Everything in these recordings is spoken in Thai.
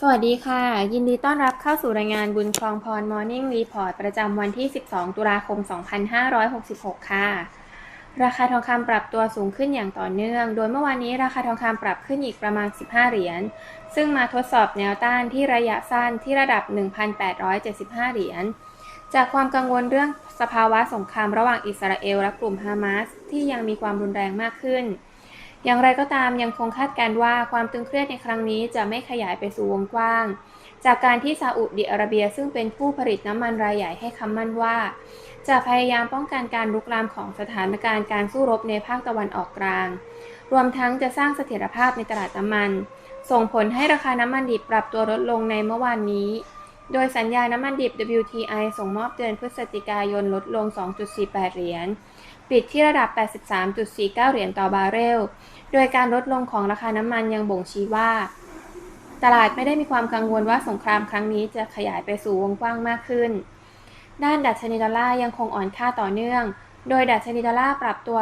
สวัสดีค่ะ ยินดีต้อนรับเข้าสู่รายงานบุญคลองพร Morning Report ประจำวันที่ 12 ตุลาคม 2566 ค่ะ ราคาทองคำปรับตัวสูงขึ้นอย่างต่อเนื่อง โดยเมื่อวานนี้ราคาทองคำปรับขึ้นอีกประมาณ 15 เหรียญ ซึ่งมาทดสอบแนวต้านที่ระยะสั้นที่ระดับ 1,875 เหรียญ จากความกังวลเรื่องสภาวะสงครามระหว่างอิสราเอลและกลุ่มฮามาสที่ยังมีความรุนแรงมากขึ้น อย่างไรก็ตามยังคงคาดการณ์ว่าความตึงเครียดในครั้งนี้จะไม่ขยายไปสู่วงกว้าง จากการที่ซาอุดิอาระเบียซึ่งเป็นผู้ผลิตน้ำมันรายใหญ่ให้คำมั่นว่า จะพยายามป้องกันการลุกลามของสถานการณ์การสู้รบในภาคตะวันออกกลาง รวมทั้งจะสร้างเสถียรภาพในตลาดน้ำมัน ส่งผลให้ราคาน้ำมันดิบปรับตัวลดลงในเมื่อวานนี้ โดยสัญญาน้ำมันดิบ WTI ส่งมอบเดือนพฤศจิกายนลดลง 2.48 เหรียญ ปิดที่ระดับ 83.49 เหรียญต่อบาร์เรล โดยการลดลงของราคาน้ำมันยังบ่งชี้ว่า ตลาดไม่ได้มีความกังวลว่าสงครามครั้งนี้จะขยายไปสู่วงกว้างมากขึ้น ด้านดัชนีดอลลาร์ยังคงอ่อนค่าต่อเนื่อง โดยดัชนีดอลลาร์ปรับตัว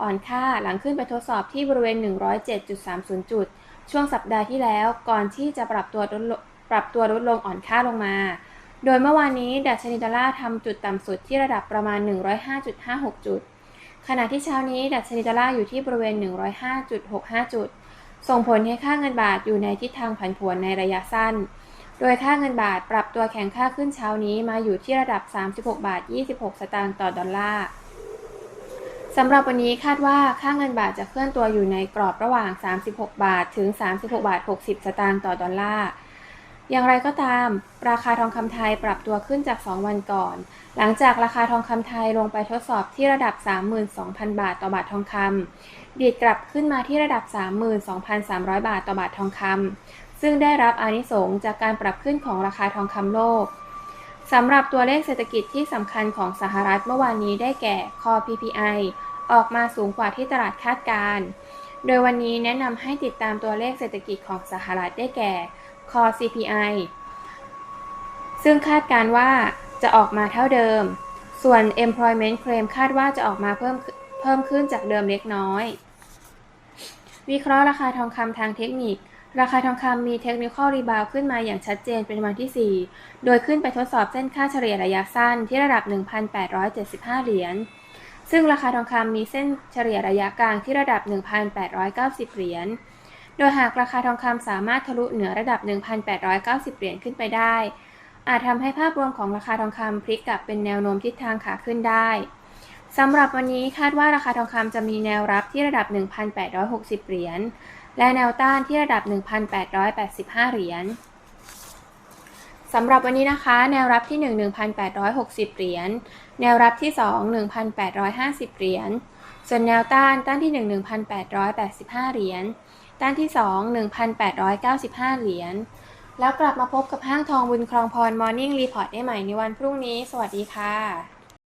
อ่อนค่าหลังขึ้นไปทดสอบที่บริเวณ 107.30 จุด ช่วงสัปดาห์ที่แล้วก่อนที่จะปรับตัวลดลง ปรับตัวลดลงอ่อนค่าลงมา โดยเมื่อวานนี้ดัชนีดอลลาร์ทำจุดต่ำสุดที่ระดับประมาณ 105.56 จุด ขณะที่เช้านี้ดัชนีดอลลาร์อยู่ที่บริเวณ 105.65 จุด ส่งผลให้ค่าเงินบาทอยู่ในทิศทางผันผวนในระยะสั้น โดยค่าเงินบาทปรับตัวแข็งค่าขึ้นเช้านี้มาอยู่ที่ระดับ 36 บาท 26 สตางค์ต่อดอลลาร์สำหรับวันนี้คาดว่าค่าเงินบาทจะเคลื่อนตัวอยู่ในกรอบระหว่าง 36 บาท ถึง 36 บาท 60 สตางค์ต่อดอลลาร์ อย่างไรก็ตาม ราคาทองคำไทยปรับตัวขึ้นจาก 2 วันก่อน หลังจากราคาทองคำไทยลงไปทดสอบที่ระดับ 32,000 บาทต่อบาททองคำดีดกลับขึ้นมาที่ระดับ 32,300 บาทต่อบาททองคำซึ่งได้รับอานิสงส์จากการปรับขึ้นของราคาทองคำโลกสำหรับตัวเลขเศรษฐกิจที่สำคัญของสหรัฐเมื่อวานนี้ได้แก่ Core PPI ออกมาสูงกว่าที่ตลาดคาดการณ์โดยวันนี้แนะนำให้ติดตามตัวเลขเศรษฐกิจของสหรัฐได้แก่ Core CPI ซึ่งคาดการว่าจะออกมาเท่าเดิม ส่วน Employment Claim คาดว่าจะออกมาเพิ่มเพิ่มขึ้นจากเดิมเล็กน้อย วิเคราะห์ราคาทองคำทางเทคนิค ราคาทองคำมีเทคนิคอลรีบาวขึ้นมาอย่างชัดเจนเป็นวันที่ 4 โดยขึ้นไปทดสอบเส้นค่าเฉลี่ยระยะสั้นที่ระดับ 1,875 เหรียญ ซึ่งราคาทองคำมีเส้นเฉลี่ยระยะกลางที่ระดับ 1,890 เหรียญ โดยหากราคาทองคำสามารถทะลุเหนือระดับ 1,890 เหรียญขึ้นไปได้ อาจทำให้ภาพรวมของราคาทองคำพลิกกลับเป็นแนวโน้มทิศทางขาขึ้นได้สำหรับวันนี้คาดว่าราคาทองคำจะมีแนวรับที่ระดับ 1,860 เหรียญ และแนวต้านที่ระดับ 1,885 เหรียญสำหรับวันนี้นะคะ แนวรับที่ 1 1,860 เหรียญ แนวรับที่ 2 1,850 เหรียญ ส่วนแนวต้านต้านที่ 1 1,885 เหรียญ ต้านที่ 2 1,895 เหรียญ แล้วกลับมาพบกับห้างทองบุญครองพรมอร์นิ่งรีพอร์ตได้ใหม่ในวันพรุ่งนี้ สวัสดีค่ะ